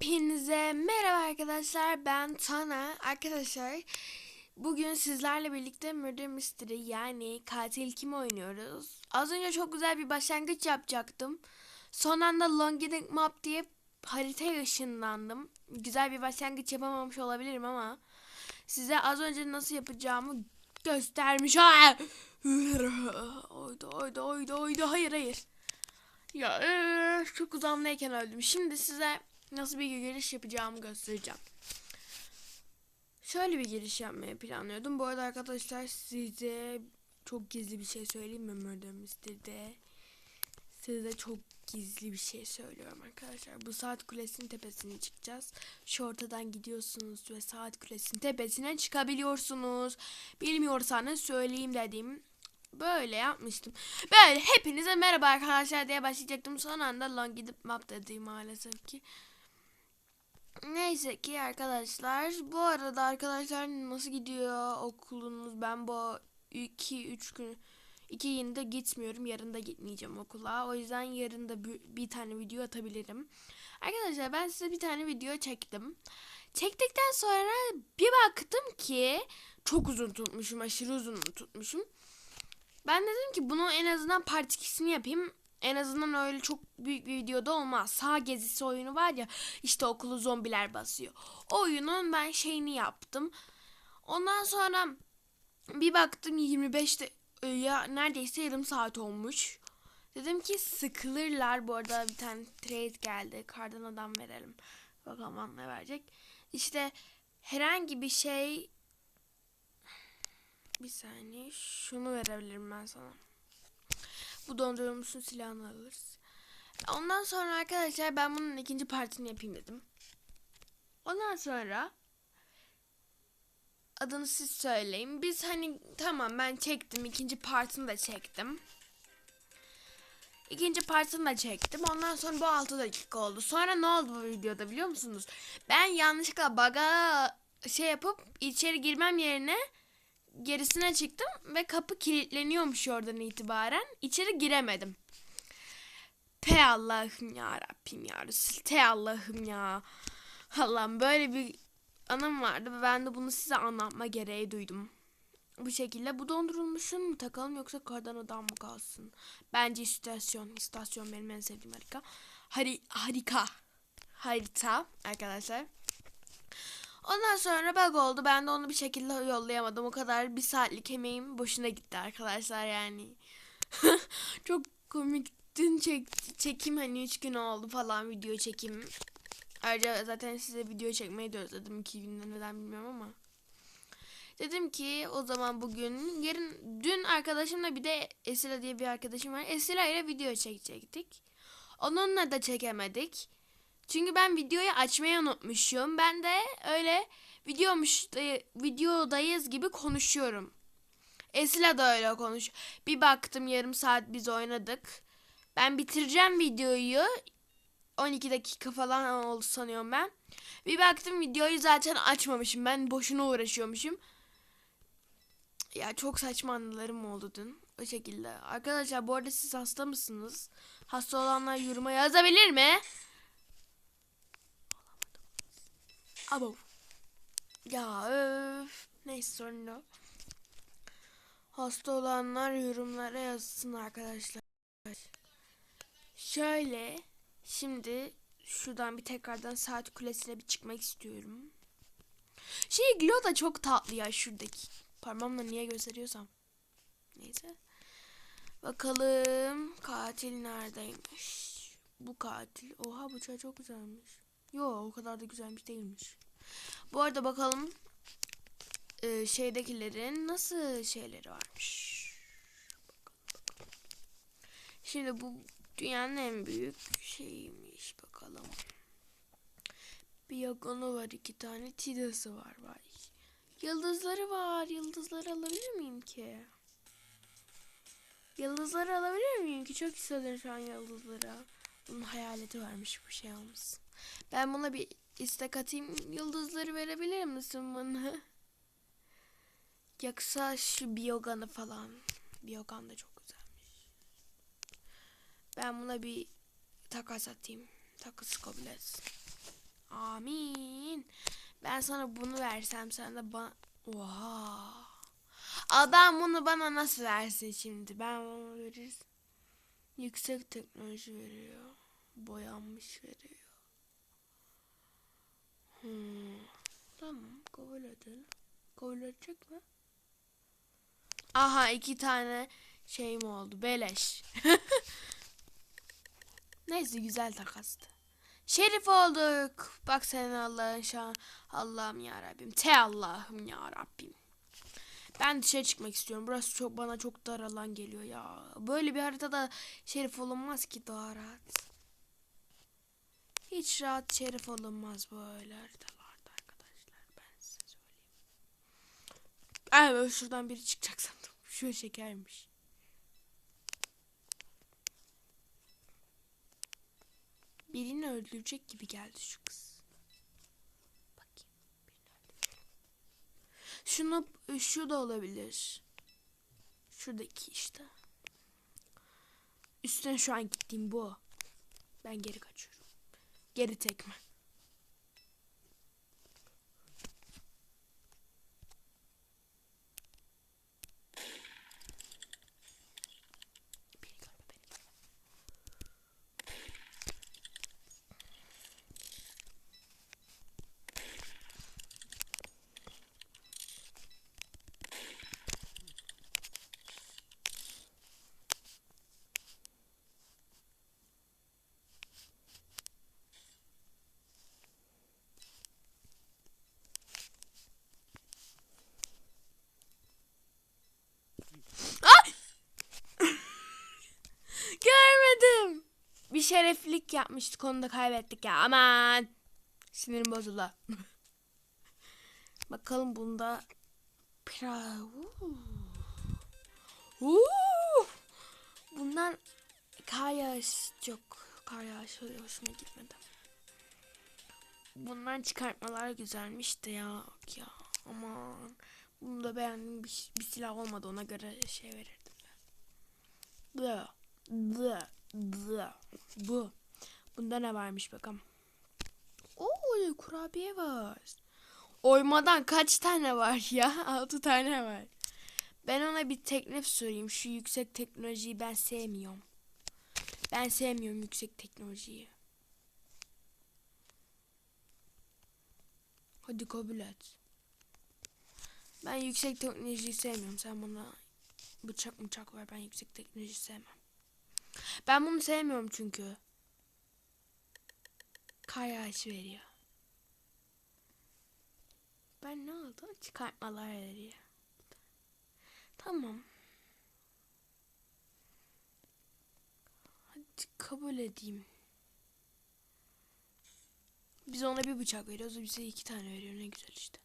Hepinize merhaba arkadaşlar ben Tana. Arkadaşlar bugün sizlerle birlikte Murder Mystery yani katil kim oynuyoruz. Az önce çok güzel bir başlangıç yapacaktım. Son anda Longing Map diye haritaya ışınlandım. Güzel bir başlangıç yapamamış olabilirim ama size az önce nasıl yapacağımı göstermiş ha oydu oydu oydu oydu. Hayır hayır. Ya çok uzamdayken öldüm. Şimdi size nasıl bir giriş yapacağımı göstereceğim. Şöyle bir giriş yapmayı planlıyordum. Bu arada arkadaşlar size çok gizli bir şey söyleyeyim mi Murder Mystery'de? Size çok gizli bir şey söylüyorum arkadaşlar. Bu saat kulesinin tepesine çıkacağız. Şu ortadan gidiyorsunuz ve saat kulesinin tepesine çıkabiliyorsunuz. Bilmiyorsanız söyleyeyim dediğim böyle yapmıştım. Böyle hepinize merhaba arkadaşlar diye başlayacaktım. Son anda long gidip map dedim maalesef ki. Neyse ki arkadaşlar. Bu arada arkadaşlar nasıl gidiyor okulunuz? Ben bu 2-3 gün 2 günde gitmiyorum. Yarın da gitmeyeceğim okula. O yüzden yarın da bir, bir tane video atabilirim. Arkadaşlar ben size bir tane video çektim. Çektikten sonra bir baktım ki çok uzun tutmuşum. Aşırı uzun tutmuşum. Ben dedim ki bunu en azından part 2'sini yapayım. En azından öyle çok büyük bir videoda olmaz. Sağ gezisi oyunu var ya işte okulu zombiler basıyor. O oyunun ben şeyini yaptım. Ondan sonra bir baktım 25 de e, ya neredeyse yarım saat olmuş. Dedim ki sıkılırlar. Bu arada bir tane trade geldi. Kardan adam verelim. Bakalım ne verecek. İşte herhangi bir şey bir saniye şunu verebilirim ben sana. Bu dondurulmuşun silahını alırız. Ondan sonra arkadaşlar ben bunun ikinci partini yapayım dedim. Ondan sonra adını siz söyleyin. Biz hani tamam ben çektim. ikinci partını da çektim. İkinci partını da çektim. Ondan sonra bu 6 dakika oldu. Sonra ne oldu bu videoda biliyor musunuz? Ben yanlışlıkla baga şey yapıp içeri girmem yerine gerisine çıktım ve kapı kilitleniyormuş oradan itibaren. İçeri giremedim. Pe Allah'ım ya Rabbim ya Resul. Te Allah'ım ya. Allah'ım böyle bir anım vardı ve ben de bunu size anlatma gereği duydum. Bu şekilde bu dondurulmuşun mu takalım yoksa kardan adam mı kalsın? Bence istasyon. İstasyon benim en sevdiğim harika. Hari harika. Harita arkadaşlar. Ondan sonra bug oldu. Ben de onu bir şekilde yollayamadım. O kadar bir saatlik emeğim boşuna gitti arkadaşlar yani. Çok komik. Dün çek, çekim hani 3 gün oldu falan video çekim. Ayrıca zaten size video çekmeyi de özledim 2 günde neden bilmiyorum ama. Dedim ki o zaman bugün yarın dün arkadaşımla bir de Esila diye bir arkadaşım var. Esila ile video çekecektik. Onunla da çekemedik. Çünkü ben videoyu açmayı unutmuşum. Ben de öyle videomuş videodayız gibi konuşuyorum. Esila da öyle konuş. Bir baktım yarım saat biz oynadık. Ben bitireceğim videoyu. 12 dakika falan oldu sanıyorum ben. Bir baktım videoyu zaten açmamışım. Ben boşuna uğraşıyormuşum. Ya çok saçma anılarım oldu dün. O şekilde. Arkadaşlar bu arada siz hasta mısınız? Hasta olanlar yoruma yazabilir mi? Abo. Ya öf. Neyse sorun yok. Hasta olanlar yorumlara yazsın arkadaşlar. Şöyle. Şimdi şuradan bir tekrardan saat kulesine bir çıkmak istiyorum. Şey Glo da çok tatlı ya şuradaki. Parmağımla niye gösteriyorsam. Neyse. Bakalım katil neredeymiş? Bu katil. Oha bıçağı çok güzelmiş. Yo o kadar da güzelmiş değilmiş. Bu arada bakalım e, şeydekilerin nasıl şeyleri varmış. Şimdi bu dünyanın en büyük şeyiymiş bakalım. Bir yagonu var iki tane tidası var vay. Yıldızları var. Yıldızları alabilir miyim ki? Yıldızları alabilir miyim ki? Çok istedim şu an yıldızları. Bunun hayaleti varmış bu şey olmasın. Ben buna bir istek atayım. Yıldızları verebilir misin bana? Yoksa şu biyoganı falan. Biyogan da çok güzelmiş. Ben buna bir takas atayım. Takas kabul etsin. Amin. Ben sana bunu versem sen de bana... Oha. Adam bunu bana nasıl versin şimdi? Ben onu verir. Yüksek teknoloji veriyor. Boyanmış veriyor. Hmm. Tamam kabul edelim. Kabul edecek mi? Aha iki tane şeyim oldu. Beleş. Neyse güzel takastı. Şerif olduk. Bak sen Allah'ın şan. Allah'ım ya Rabbim. Te Allah'ım ya Rabbim. Ben dışarı çıkmak istiyorum. Burası çok bana çok dar alan geliyor ya. Böyle bir haritada şerif olunmaz ki daha rahat. Hiç rahat şerif olunmaz böyle haritalarda arkadaşlar. Ben size söyleyeyim. Evet şuradan biri çıkacak sandım. Şu şekermiş. Birini öldürecek gibi geldi şu kız. Bakayım. Şunu şu da olabilir. Şuradaki işte. Üstüne şu an gittiğim bu. Ben geri kaçıyorum. Geri tekme. Beni görme, beni görme. Ay! Görmedim. Bir şereflik yapmıştık onu da kaybettik ya. Aman. Sinirim bozuldu. Bakalım bunda pilav. Uuu. Bunlar kar yağış çok kar yağışı hoşuma gitmedi. Bundan çıkartmalar güzelmiş de ya. Ya aman. Bunu da beğendim bir, bir silah olmadı ona göre şey verirdim. Bu. Bu. Bu. Bunda ne varmış bakalım. Oo kurabiye var. Oymadan kaç tane var ya? 6 tane var. Ben ona bir teklif sorayım. Şu yüksek teknolojiyi ben sevmiyorum. Ben sevmiyorum yüksek teknolojiyi. Hadi kabul et. Ben yüksek teknolojiyi sevmiyorum. Sen bana bıçak bıçak ver. Ben yüksek teknoloji sevmem. Ben bunu sevmiyorum çünkü. Kar yağışı veriyor. Ben ne oldu? Çıkartmalar veriyor. Tamam. Hadi kabul edeyim. Biz ona bir bıçak veriyoruz. Bize iki tane veriyor. Ne güzel işte.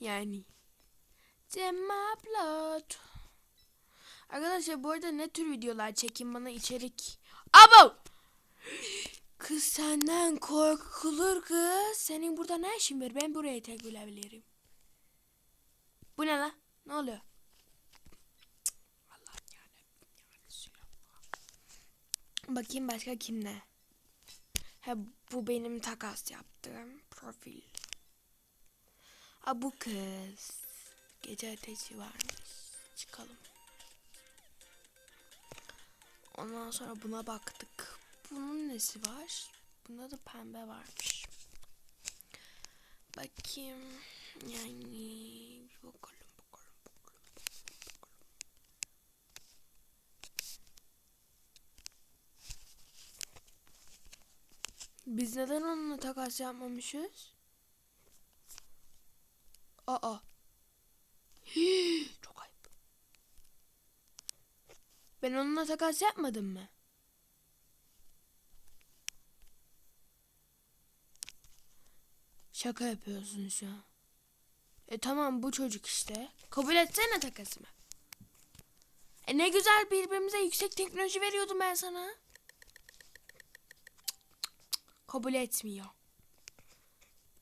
Yani. Cem upload. Arkadaşlar bu arada ne tür videolar çekeyim bana içerik. Abo! Kız senden korkulur kız. Senin burada ne işin var? Ben buraya tek bilebilirim. Bu ne lan? Ne oluyor? Bakayım başka kim ne? Ha bu benim takas yaptığım profil. Aa bu kız. Gece ateşi varmış. Çıkalım. Ondan sonra buna baktık. Bunun nesi var? Bunda da pembe varmış. Bakayım. Yani bakalım. Biz neden onunla takas yapmamışız? Aa. Hii. Ben onunla takas yapmadım mı? Şaka yapıyorsun şu an. E tamam bu çocuk işte. Kabul etsene takasımı. E ne güzel birbirimize yüksek teknoloji veriyordum ben sana. Kabul etmiyor.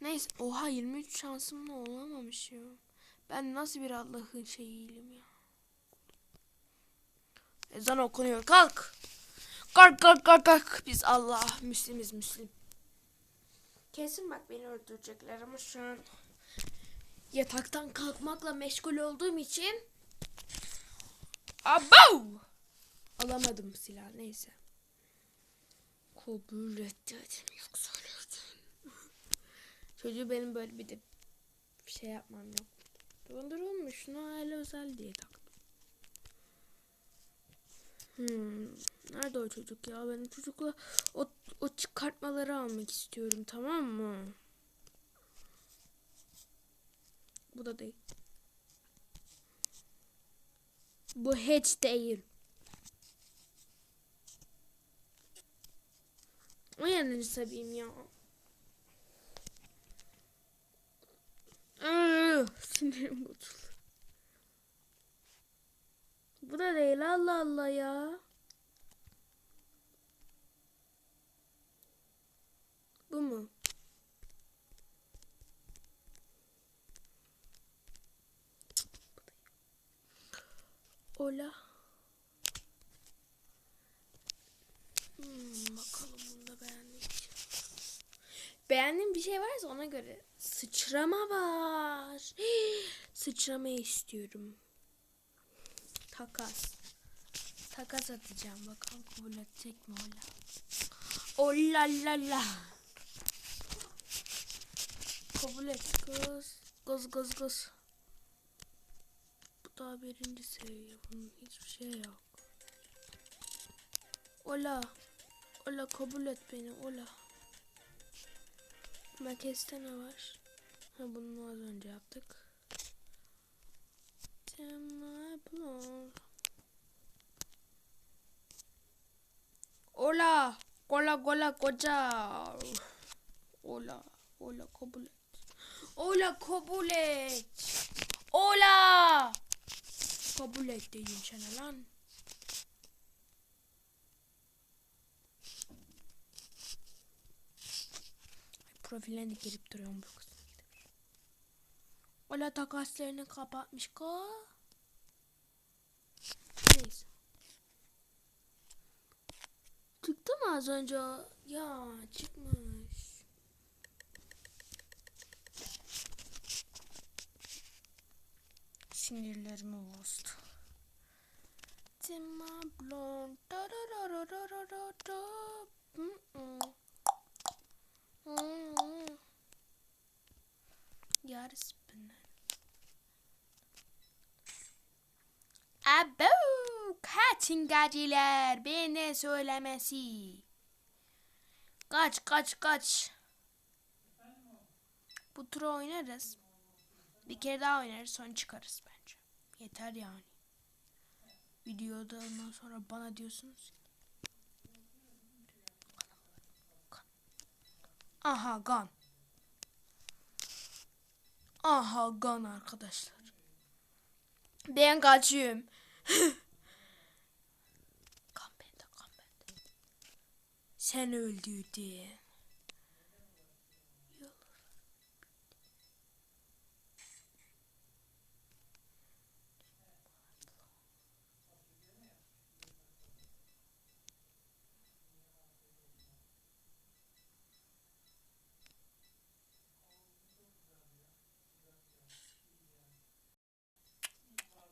Neyse. Oha 23 şansımla olamamış ya. Ben nasıl bir Allah'ın şeyiyim ya. Ezan okunuyor. Kalk. Kalk kalk kalk kalk. Biz Allah Müslimiz Müslim. Kesin bak beni öldürecekler ama şu an yataktan kalkmakla meşgul olduğum için Abav! Alamadım silah neyse. Kabul et dedim yok söylerdin. Çocuğu benim böyle bir de bir şey yapmam yok. Dondurulmuş şunu aile özel diye taktım. Hmm. Nerede o çocuk ya? Ben çocukla o, o çıkartmaları almak istiyorum tamam mı? Bu da değil. Bu hiç değil. O yanını seveyim ya. Sinirim bozuldu. Bu da değil Allah Allah ya. Bu mu? Ola. Hmm, bakalım bunda beğendiğim bir şey. Beğendiğim bir şey varsa ona göre sıçrama var. Sıçramayı istiyorum. Takas. Takas atacağım. Bakalım kabul edecek mi ola. Ola la la. Kabul et kız. Kız kız kız. Bu daha birinci seviye. Bunun hiçbir şey yok. Ola. Ola kabul et beni. Ola. Merkezde ne var? Ha bunu az önce yaptık. Temple. Ola. Kola kola koca. Ola. Ola kabul et. Ola kabul et. Ola. Kabul et deyin sana lan. Profiline de girip duruyorum bu kız. Ola takaslarını kapatmış ko. Neyse. Çıktı mı az önce? Ya çıkmış. Sinirlerimi bozdu. Tema blond. Da da da da da da da da. Mm-mm. Mm-mm. Yarıspınlar. Abo! Kaçın gaciler. Beni söylemesi. Kaç kaç kaç. Bu turu oynarız. Bir kere daha oynarız sonra çıkarız bence. Yeter yani. Videoda ondan sonra bana diyorsunuz. Aha gan. Aha gan arkadaşlar. Ben kaçıyorum. Kan bende kan bende. Sen öldürdün.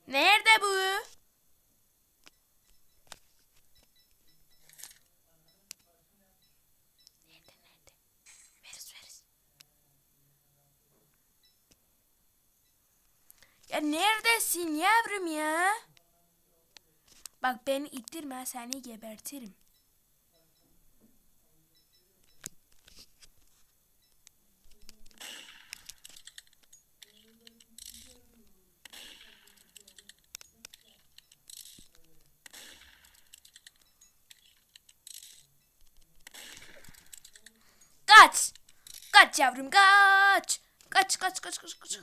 Nerede bu? Nerede nerede? Veriz veriz. Ya neredesin yavrum ya? Bak beni ittirme seni gebertirim. Kaç. Kaç yavrum kaç. Kaç kaç kaç kaç kaç.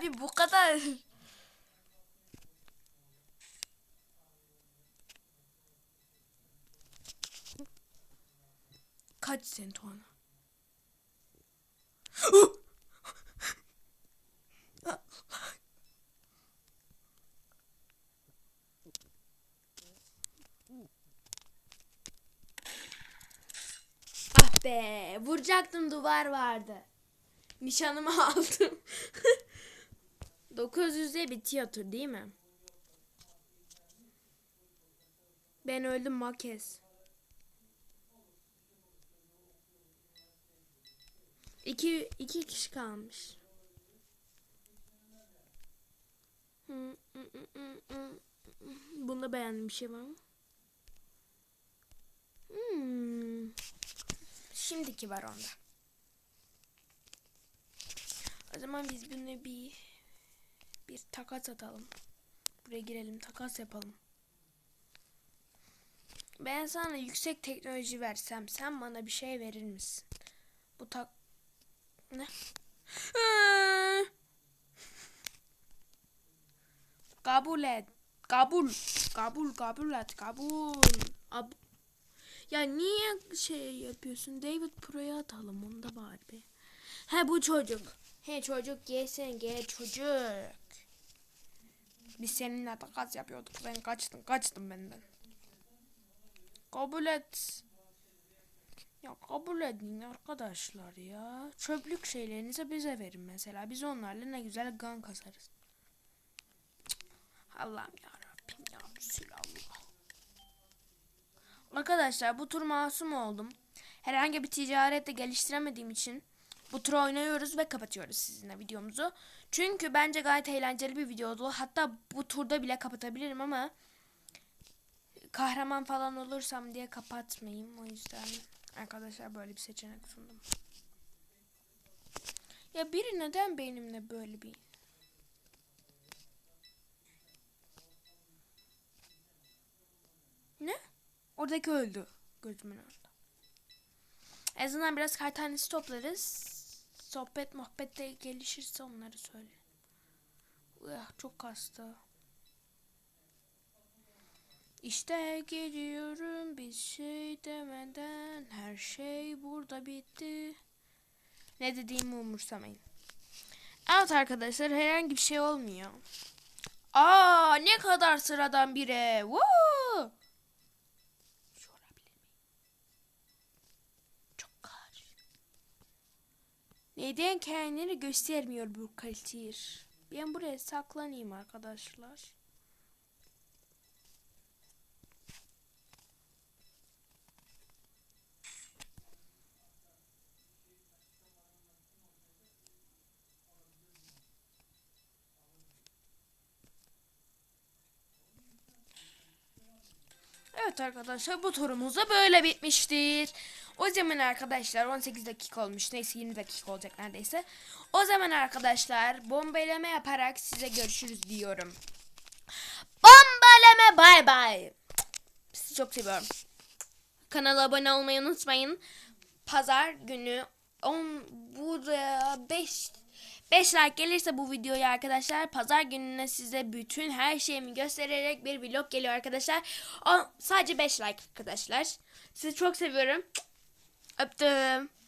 Abi bu kadar. kaç sent ona. ah be vuracaktım duvar vardı. Nişanımı aldım. 900'de bitiyor tur değil mi? Ben öldüm Makes. İki, iki kişi kalmış. Bunda beğendiğim bir şey var mı? Hmm. Şimdiki var onda. O zaman biz bunu bir bir takas atalım. Buraya girelim takas yapalım. Ben sana yüksek teknoloji versem sen bana bir şey verir misin? Bu tak... Ne? Kabul et. Kabul. Kabul kabul et. Kabul. Ab ya niye şey yapıyorsun? David Pro'ya atalım onda bari be. He bu çocuk. He çocuk gelsin gel çocuk. Biz seninle takas yapıyorduk. Sen kaçtın kaçtın benden. Kabul et. Ya kabul edin arkadaşlar ya. Çöplük şeylerinizi bize verin mesela. Biz onlarla ne güzel gan kasarız. Allah'ım ya Rabbim ya Resulallah. Arkadaşlar bu tur masum oldum. Herhangi bir ticarette geliştiremediğim için bu turu oynuyoruz ve kapatıyoruz sizinle videomuzu. Çünkü bence gayet eğlenceli bir videodu. Hatta bu turda bile kapatabilirim ama kahraman falan olursam diye kapatmayayım. O yüzden arkadaşlar böyle bir seçenek sundum. Ya biri neden benimle böyle bir Ne? Oradaki öldü. Gözümün önünde. En azından biraz kar tanesi toplarız. Sohbet muhabbet de gelişirse onları söyle. Ugh, çok kastı. İşte geliyorum bir şey demeden her şey burada bitti. Ne dediğimi umursamayın. Evet arkadaşlar herhangi bir şey olmuyor. Aa ne kadar sıradan bir ev. Woo! Sorabilir miyim? Çok kar. Neden kendini göstermiyor bu kaltir? Ben buraya saklanayım arkadaşlar. Evet arkadaşlar bu turumuz da böyle bitmiştir. O zaman arkadaşlar 18 dakika olmuş. Neyse 20 dakika olacak neredeyse. O zaman arkadaşlar bombalama yaparak size görüşürüz diyorum. Bombalama bay bay. Sizi çok seviyorum. Kanala abone olmayı unutmayın. Pazar günü 10 burada 5 5 like gelirse bu videoya arkadaşlar pazar gününe size bütün her şeyimi göstererek bir vlog geliyor arkadaşlar. O, sadece 5 like arkadaşlar. Sizi çok seviyorum. Öptüm.